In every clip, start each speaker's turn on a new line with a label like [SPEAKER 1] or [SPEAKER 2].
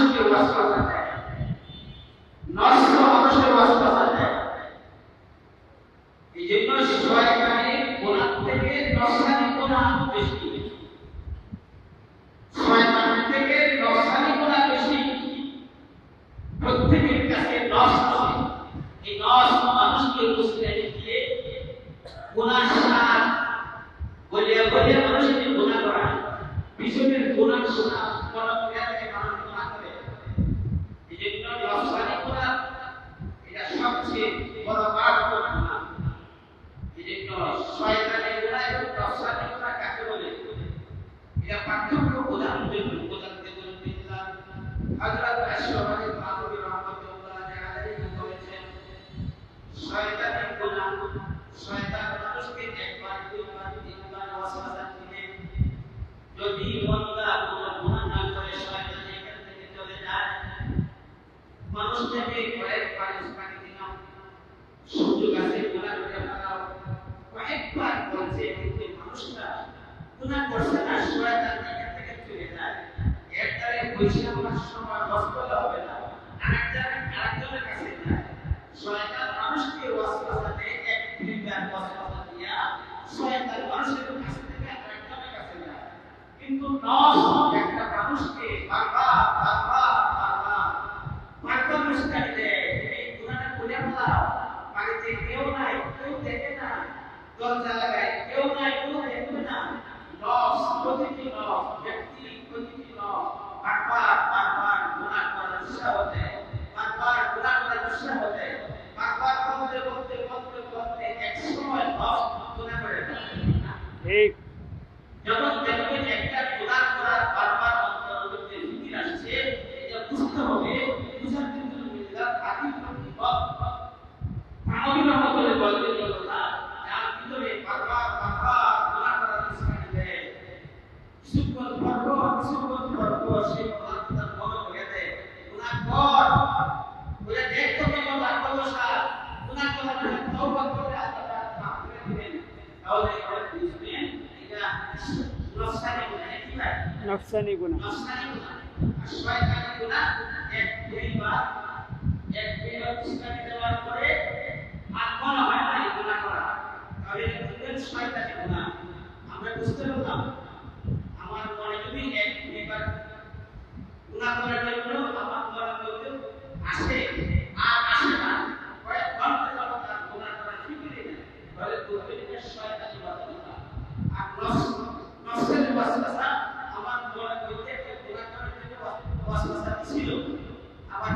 [SPEAKER 1] মানুষকে ওয়াসওয়াসা দেয়। নষ্ট মানুষের ওয়াসওয়াসা দেয়। এই জন্য শয়তানের গোলাপ থেকে নসানি গোলাপ বেশি শয়তান থেকে নসানি গোলাপ বেশি প্রত্যেকের কাছে নস আছে এই নস মানুষকে বুঝতে দিয়ে গুনার সার বলিয়া বলিয়া মানুষকে গুণা করা পিছনের গুণা শোনা করা থেকে মানুষ গুণা করে এই জন্য নসানি গোলাপ এটা সবচেয়ে বড় মারাত্মক গুণা এই জন্য শয়তানের গুণা এবং নসানি গোলাপ কাকে বলে এটা পার্থক্য বোঝানোর জন্য বোঝাতে বলতেছিলাম হযরত আশরাফ মাহমুদ রহমাতুল্লাহ আলাইহি বলেছেন শয়তানের গুনাহ শয়তান মানুষকে একবার দুইবার তিনবার ওয়াসওয়াসা দিলে যদি বান্দা কোনো গুনাহ না করে শয়তান এখান থেকে চলে যায় মানুষ থেকে কয়েক পানিশ পানি দিলাম সুযোগ আছে গুনাহ করে ফেলাও কয়েকবার বলছে কিন্তু মানুষটা গুনাহ করছে না শয়তান থেকে চলে যায়। বসে আমার সময় নষ্ট হবে না। মানুষকে কিন্তু একটা মানুষকে নাই না দরজা লাগায় কেউ নাই কেউ দেখবে না নস প্রতিটি নস ব্যক্তি প্রতিটি নস বারবার বারবার গুনাহ করার উৎসাহ দেয় বারবার গুনাহ করার উৎসাহ দেয় বারবার বলতে বলতে বলতে বলতে এক সময় নস গুনাহ করে ফেলে
[SPEAKER 2] ঠিক
[SPEAKER 1] যখন দেখবেন আসছে, এটা বুঝতে হবে, বুঝার জন্য আদি প্রতিপদ মানবী বলেন আল্লাহ যার ভিতরে বারবার পরপর সে গুনাহ তার মনে করে দেয় গুনাহ কর বলে দেখ তো কেমন লাগল সার গুনাহ করার জন্য তওবা করে আল্লাহ তাআলা মাফ করে দিবেন তাহলে এটা বুঝবেন এটা নফসানি গুনাহ কি ভাই
[SPEAKER 2] নফসানি গুণা।
[SPEAKER 1] এক দুইবার এক দুইবার ইসলামী দেওয়ার পরে আর মনে হয় না এই গুনাহ করা তাহলে এটা বুঝবেন শয়তানি গুনাহ আমরা বুঝতে পারলাম আমার মনে যদি এক দুইবার গুনাহ করার জন্য আমার মনের মধ্যে আসে আর আসে না কয়েক ঘণ্টা যাবত আর গুনাহ করার ফিকিরই নেই তাহলে বুঝবেন এটা শয়তানি ওয়াসওয়াসা আর নফস নফসের ওয়াসওয়াসা আমার মনের মধ্যে একটা গুনাহ করার জন্য ওয়াসওয়াসা ছিল আবার কিছুক্ষণ ধরে আবার দেয় কিছুক্ষণ ধরে আবার দেয় কিছুক্ষণ ধরে আবার দেয় এটা আমার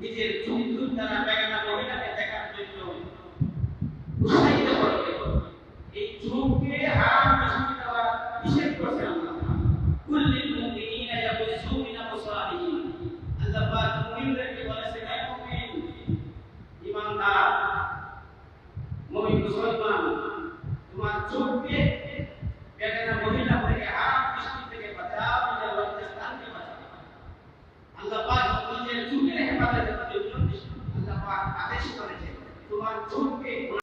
[SPEAKER 1] নিজের চুল দ্বারা বেগানা না